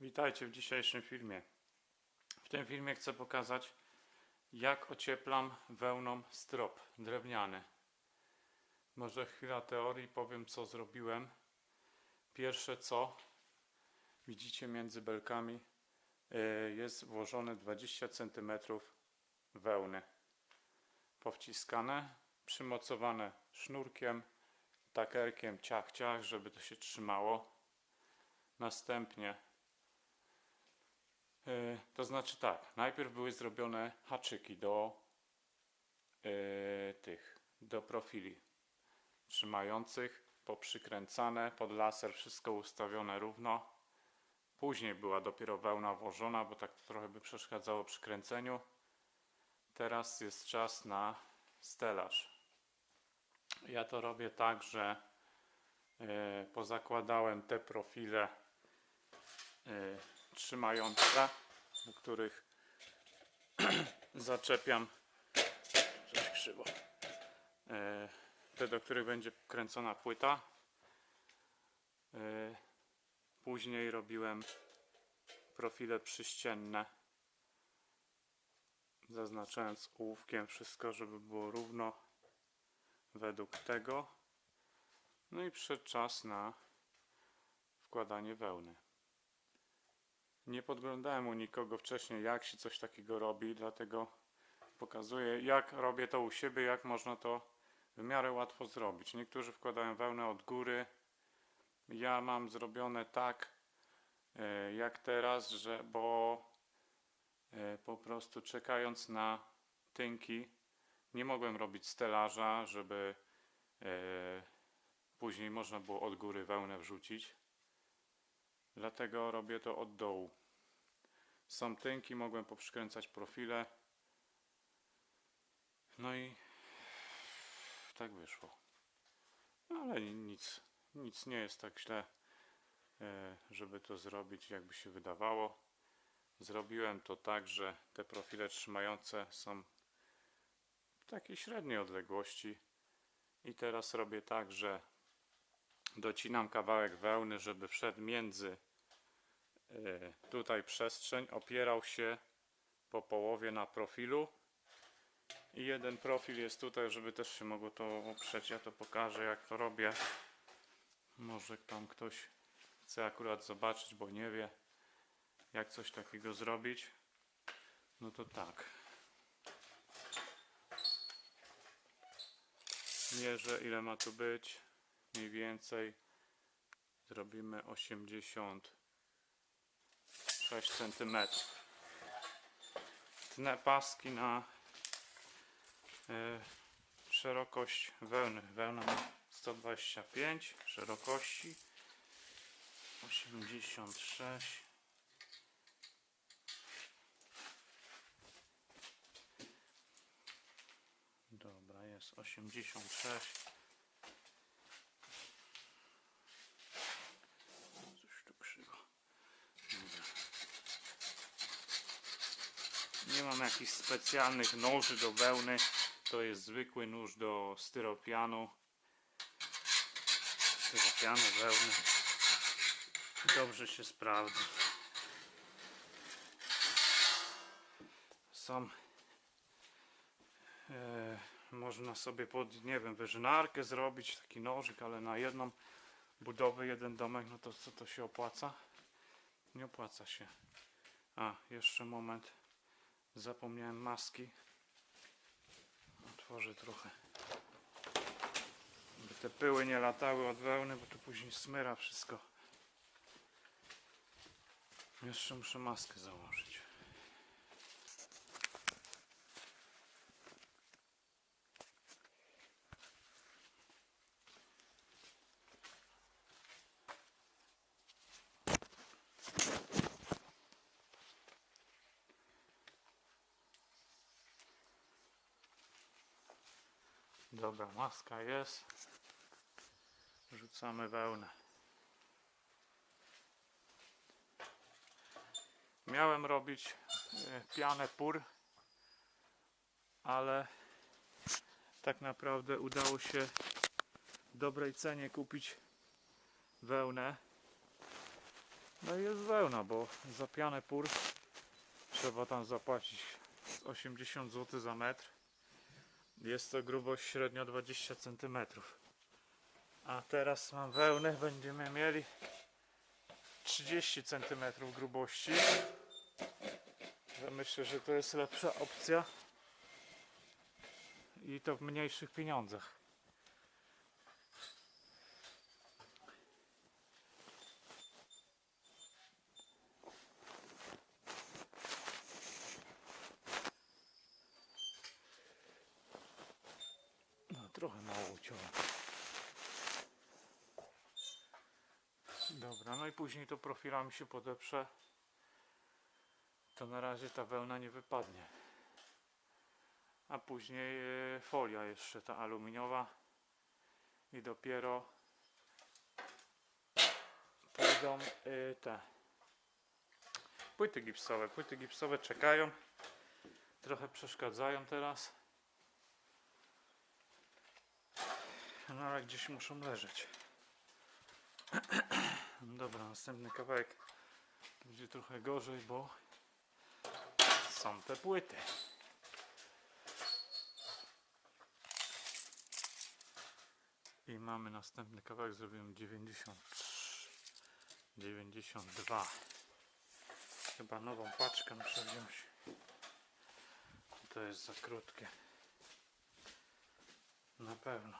Witajcie w dzisiejszym filmie. W tym filmie chcę pokazać, jak ocieplam wełną strop drewniany. Może chwila teorii, powiem co zrobiłem. Pierwsze co, widzicie między belkami e, jest włożone 20 cm wełny. Powciskane, przymocowane sznurkiem, takerkiem, ciach, ciach, żeby to się trzymało. Następnie To znaczy tak, najpierw były zrobione haczyki do e, tych, do profili trzymających, poprzykręcane, pod laser wszystko ustawione równo. Później była dopiero wełna włożona, bo tak to trochę by przeszkadzało przy kręceniu. Teraz jest czas na stelaż. Ja to robię tak, że e, pozakładałem te profile e, trzymające, do których zaczepiam coś krzywo. E, Te, do których będzie kręcona płyta. E, Później robiłem profile przyścienne, zaznaczając ołówkiem wszystko, żeby było równo według tego. No i przyszedł czas na wkładanie wełny. Nie podglądałem u nikogo wcześniej, jak się coś takiego robi, dlatego pokazuję, jak robię to u siebie, jak można to w miarę łatwo zrobić. Niektórzy wkładają wełnę od góry. Ja mam zrobione tak, e, jak teraz, że bo e, po prostu czekając na tynki, nie mogłem robić stelaża, żeby e, później można było od góry wełnę wrzucić. Dlatego robię to od dołu. Są tynki, mogłem poprzykręcać profile. No i tak wyszło. No ale nic, nic nie jest tak źle, e, żeby to zrobić, jakby się wydawało. Zrobiłem to tak, że te profile trzymające są w takiej średniej odległości. I teraz robię tak, że docinam kawałek wełny, żeby wszedł między tutaj przestrzeń, opierał się po połowie na profilu i jeden profil jest tutaj, żeby też się mogło to oprzeć. Ja to pokażę jak to robię. Może tam ktoś chce akurat zobaczyć, bo nie wie jak coś takiego zrobić. No to tak. Mierzę ile ma tu być mniej więcej zrobimy 86 cm. Tnę paski na e, szerokość wełny. Wełna ma 125 szerokości 86 Dobra, jest 86 Coś tu krzywo. Dobra. Nie mam jakichś specjalnych noży do wełny. To jest zwykły nóż do styropianu. Styropianu, wełny. Dobrze się sprawdza. Są e, można sobie pod, nie wiem, wyżynarkę zrobić, taki nożyk, ale na jedną budowę, jeden domek, no to co to się opłaca? Nie opłaca się. A, jeszcze moment. Zapomniałem maski. Otworzę trochę. By te pyły nie latały od wełny, bo tu później smyra wszystko. Jeszcze muszę maskę założyć. Dobra, maska jest. Rzucamy wełnę. Miałem robić e, pianę pur, ale tak naprawdę udało się w dobrej cenie kupić wełnę No i jest wełna, bo za pianę pór trzeba tam zapłacić z 80 zł za metr. Jest to grubość średnio 20 cm. A teraz mam wełnę, będziemy mieli 30 cm grubości. Ja myślę, że to jest lepsza opcja. I to w mniejszych pieniądzach. No, trochę mało uciąłem. Dobra, no i później to profilami się podeprze. To na razie ta wełna nie wypadnie. A później e, folia jeszcze ta aluminiowa. I dopiero pójdą e, te płyty gipsowe. Płyty gipsowe czekają. Trochę przeszkadzają teraz. No ale gdzieś muszą leżeć. Dobra, następny kawałek będzie trochę gorzej, bo są te płyty. I mamy następny kawałek, zrobiłem 93, 92. Chyba nową paczkę muszę wziąć. To jest za krótkie. Na pewno.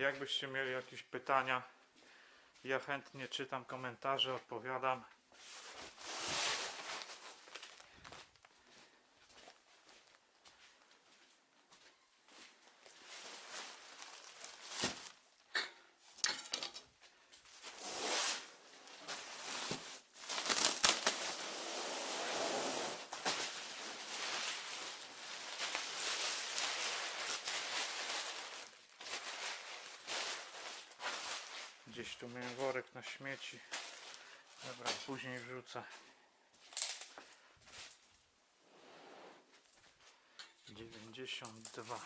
Jakbyście mieli jakieś pytania, ja chętnie czytam komentarze, odpowiadam. na śmieci. Dobra, później wrzucę. 92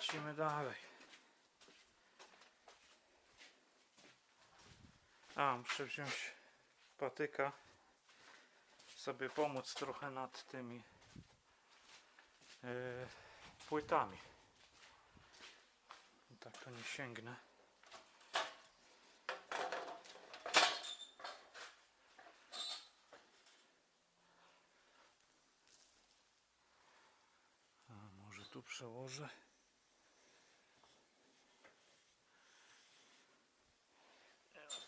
lecimy dalej. A, muszę wziąć patyka. Sobie pomóc trochę nad tymi e, płytami. Tak to nie sięgnę. A może tu przełożę.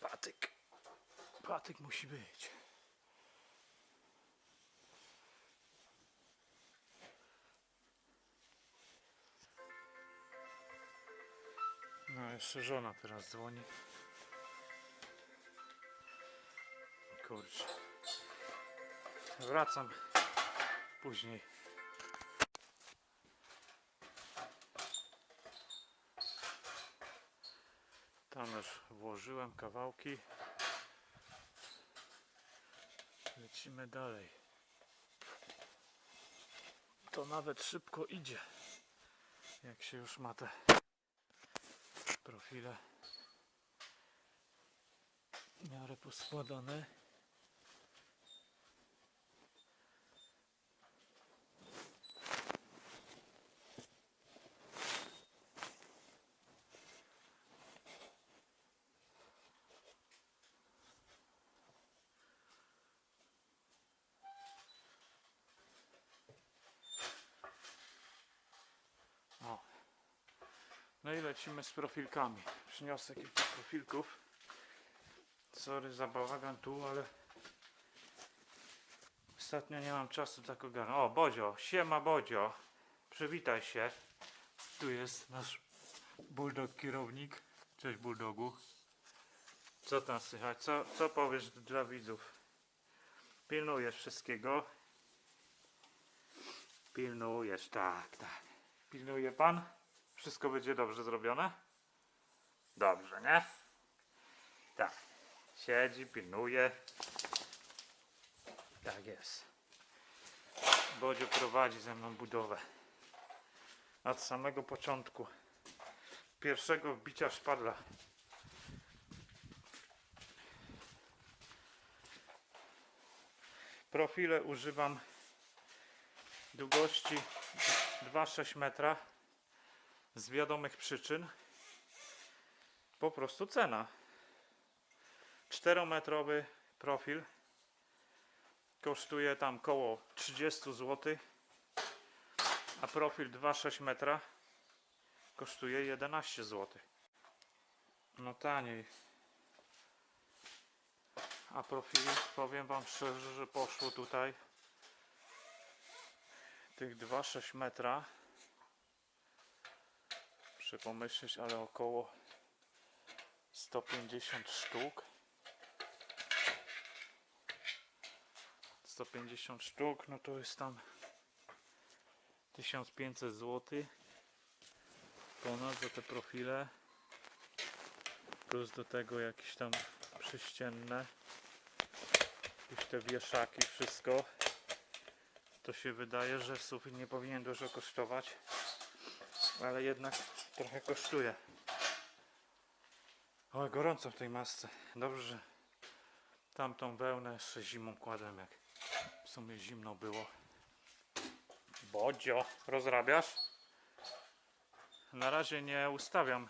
Patyk. Patyk musi być. No, jeszcze żona teraz dzwoni. Kurczę. Wracam później. Tam już włożyłem kawałki. Lecimy dalej. To nawet szybko idzie. Jak się już ma te profile w miarę poskładane. O. No i lecimy z profilkami. Przyniosę kilka profilków. Sorry za bałagan tu, ale ostatnio nie mam czasu tak ogarnąć. O, Bodzio, siema Bodzio. Przywitaj się. Tu jest nasz bulldog kierownik. Cześć bulldogu. Co tam słychać? Co, co powiesz dla widzów? Pilnujesz wszystkiego? Pilnujesz, tak, tak. Pilnuje pan? Wszystko będzie dobrze zrobione? Dobrze, nie? Tak. Siedzi, pilnuje. Tak jest. Bodzio prowadzi ze mną budowę. Od samego początku. Pierwszego wbicia szpadla. Profile używam długości 2,6 metra z wiadomych przyczyn. Po prostu cena. 4-metrowy profil kosztuje tam koło 30 zł, a profil 2,6 metra kosztuje 11 zł. No taniej. A profili, powiem Wam szczerze, że poszło tutaj tych 2,6 metra. Muszę pomyśleć, ale około 150 sztuk. 150 sztuk, no to jest tam 1500 zł. Ponad za te profile. Plus do tego jakieś tam przyścienne. Jakieś te wieszaki, wszystko. To się wydaje, że sufit nie powinien dużo kosztować. Ale jednak trochę kosztuje. O, gorąco w tej masce. Dobrze, że tamtą wełnę jeszcze zimą kładłem, jak w sumie zimno było. Bodzio, rozrabiasz? Na razie nie ustawiam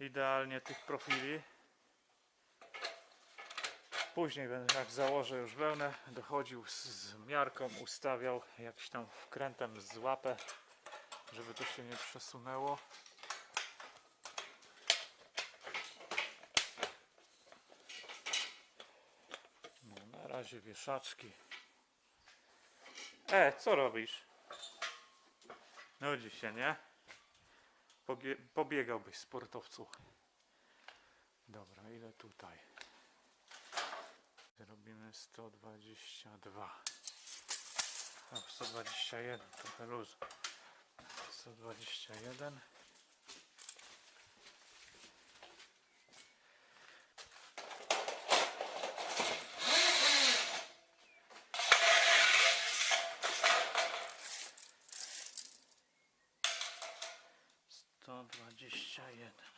idealnie tych profili. Później będę, jak założę już wełnę, dochodził z, miarką, ustawiał jakiś tam wkrętem z łapę, żeby to się nie przesunęło. No, na razie wieszaczki. E, co robisz? Nudzi się, nie? Pogie- pobiegałbyś sportowcu. Dobra, ile tutaj? Robimy 122. A, 121, trochę luz. 121 121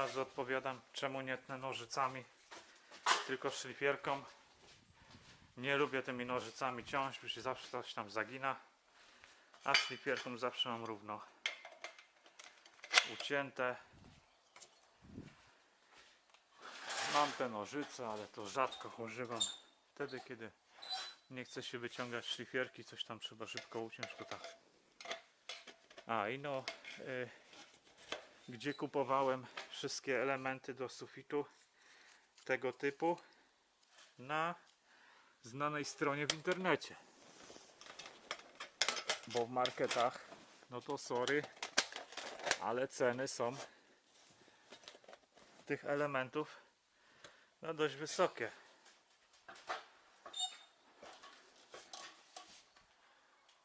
razu odpowiadam, czemu nie tnę nożycami, tylko szlifierką. Nie lubię tymi nożycami ciąć, bo się zawsze coś tam zagina, a szlifierką zawsze mam równo ucięte. Mam te nożyce, ale to rzadko używam. Wtedy, kiedy nie chce się wyciągać szlifierki, coś tam trzeba szybko uciąć, to tak. A i no, y, gdzie kupowałem wszystkie elementy do sufitu tego typu na znanej stronie w internecie. Bo w marketach, no to sorry, ale ceny są tych elementów no dość wysokie.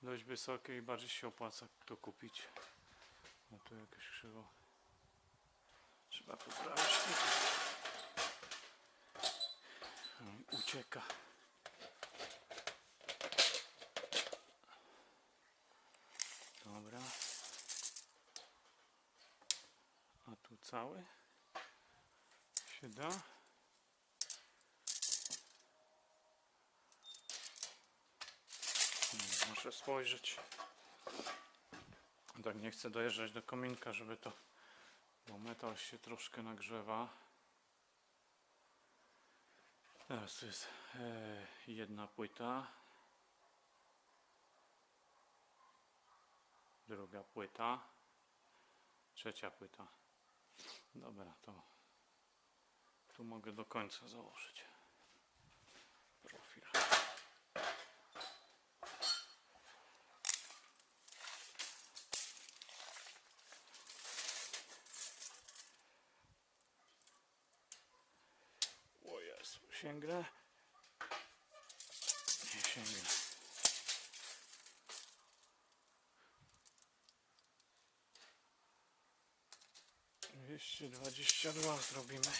Dość wysokie i bardziej się opłaca to kupić. No tu jakieś krzywo. Trzeba poprawić. Ucieka. Dobra. A tu cały się da. Muszę spojrzeć. Tak nie chcę dojeżdżać do kominka, żeby to, bo metal się troszkę nagrzewa. Teraz jest e, jedna płyta. Druga płyta. Trzecia płyta. Dobra, to tu mogę do końca założyć profil. O Jezu, sięgnę? Nie sięgnę. Dwieście dwadzieścia dwa zrobimy.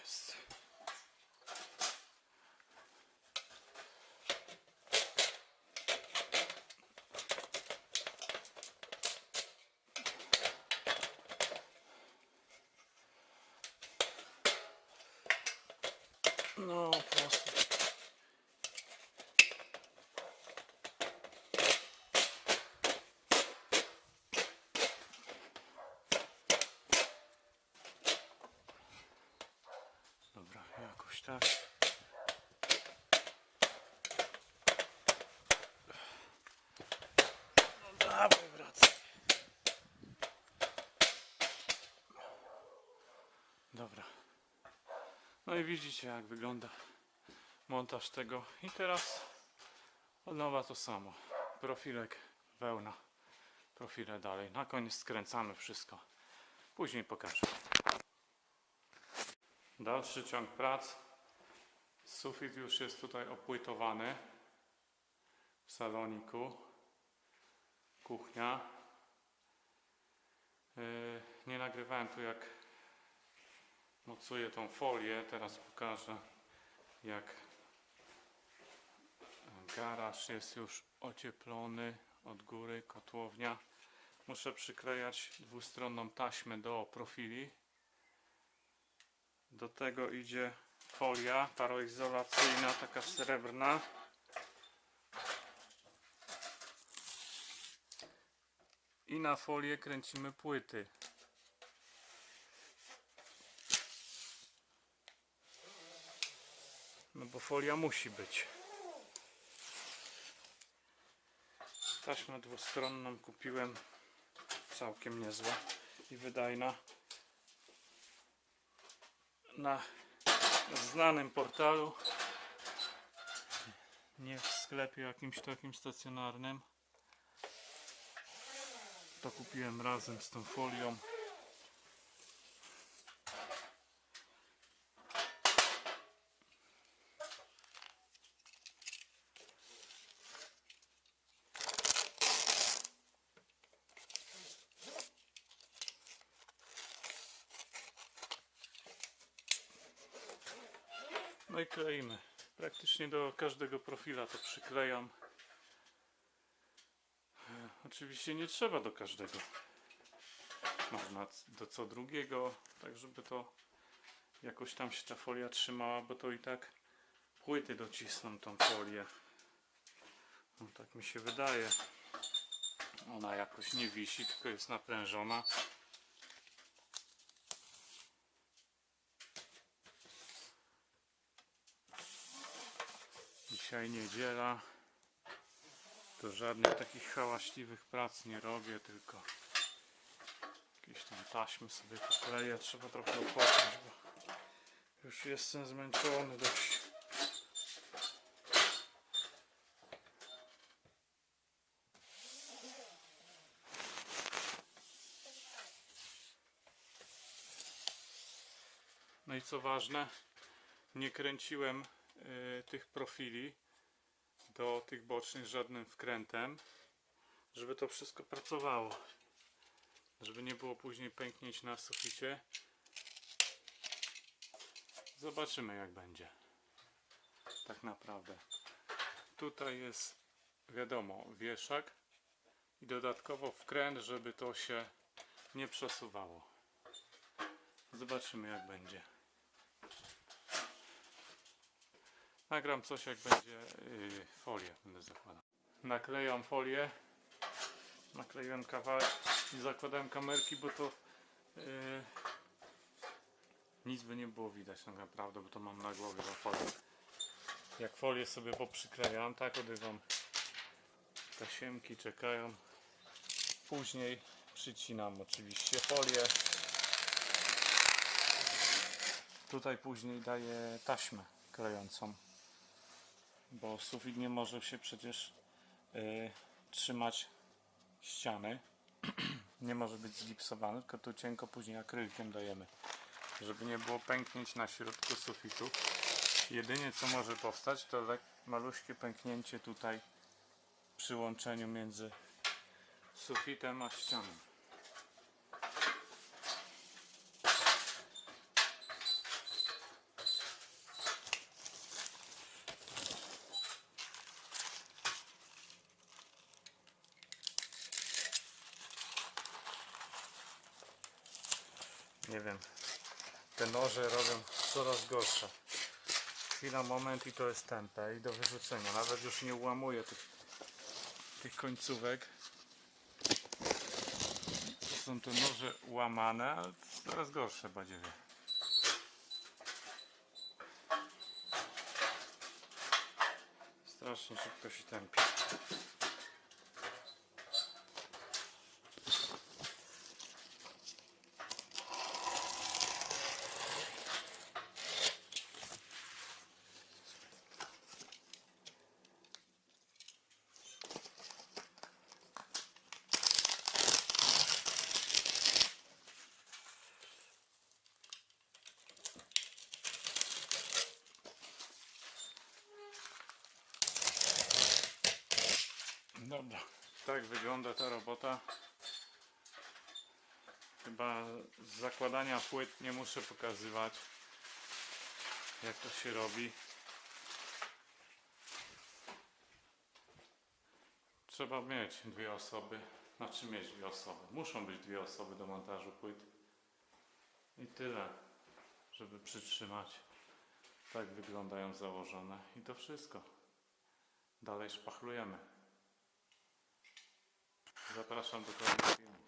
Jest. No, prosto. Dobra, jakoś tak. No dawaj, wracaj. Dobra. No i widzicie jak wygląda montaż tego. I teraz od nowa to samo. Profilek, wełna. Profile dalej. Na koniec skręcamy wszystko. Później pokażę. Dalszy ciąg prac. Sufit już jest tutaj opłytowany w saloniku. Kuchnia. Yy, Nie nagrywałem tu jak mocuję tą folię. Teraz pokażę jak garaż jest już ocieplony od góry, kotłownia. Muszę przyklejać dwustronną taśmę do profili. Do tego idzie folia paroizolacyjna, taka srebrna. I na folię kręcimy płyty. Bo folia musi być. Taśmę dwustronną kupiłem. Całkiem niezła. I wydajna na znanym portalu. Nie w sklepie jakimś takim stacjonarnym. To kupiłem razem z tą folią No i. Praktycznie do każdego profila to przyklejam. E, Oczywiście nie trzeba do każdego. Można do co drugiego, tak żeby to jakoś tam się ta folia trzymała, bo to i tak płyty docisną tą folię. No tak mi się wydaje. Ona jakoś nie wisi, tylko jest naprężona. Dzisiaj niedziela. To żadnych takich hałaśliwych prac nie robię, tylko jakieś tam taśmy sobie pokleję. Trzeba trochę odpocząć, bo już jestem zmęczony dość. No i co ważne, nie kręciłem tych profili do tych bocznych żadnym wkrętem, żeby to wszystko pracowało. Żeby nie było później pęknięć na suficie. Zobaczymy jak będzie. Tak naprawdę. Tutaj jest wiadomo wieszak i dodatkowo wkręt, żeby to się nie przesuwało. Zobaczymy jak będzie. Nagram coś jak będzie yy, folię będę zakładał. Naklejam folię. Nakleiłem kawałek i zakładałem kamerki, bo to yy, nic by nie było widać tak naprawdę, bo to mam na głowie za folię. Jak folię sobie poprzyklejam, tak odrywam tasiemki, czekają. Później przycinam oczywiście folię. Tutaj później daję taśmę klejącą, bo sufit nie może się przecież y, trzymać ściany. nie może być zgipsowany, tylko tu cienko później akrylkiem dajemy, żeby nie było pęknięć na środku sufitu. Jedynie co może powstać to maluśkie pęknięcie tutaj przy łączeniu między sufitem a ścianą. Nie wiem. Te noże robią coraz gorsze. Chwila, moment i to jest tempe i do wyrzucenia. Nawet już nie ułamuję tych, tych końcówek. To są te noże łamane, ale coraz gorsze badziewie. Strasznie szybko się tępi. Dobra, tak wygląda ta robota. Chyba z zakładania płyt nie muszę pokazywać jak to się robi. Trzeba mieć dwie osoby, znaczy mieć dwie osoby. Muszą być dwie osoby do montażu płyt. I tyle, żeby przytrzymać. Tak wyglądają założone i to wszystko. Dalej szpachlujemy. As operações do Código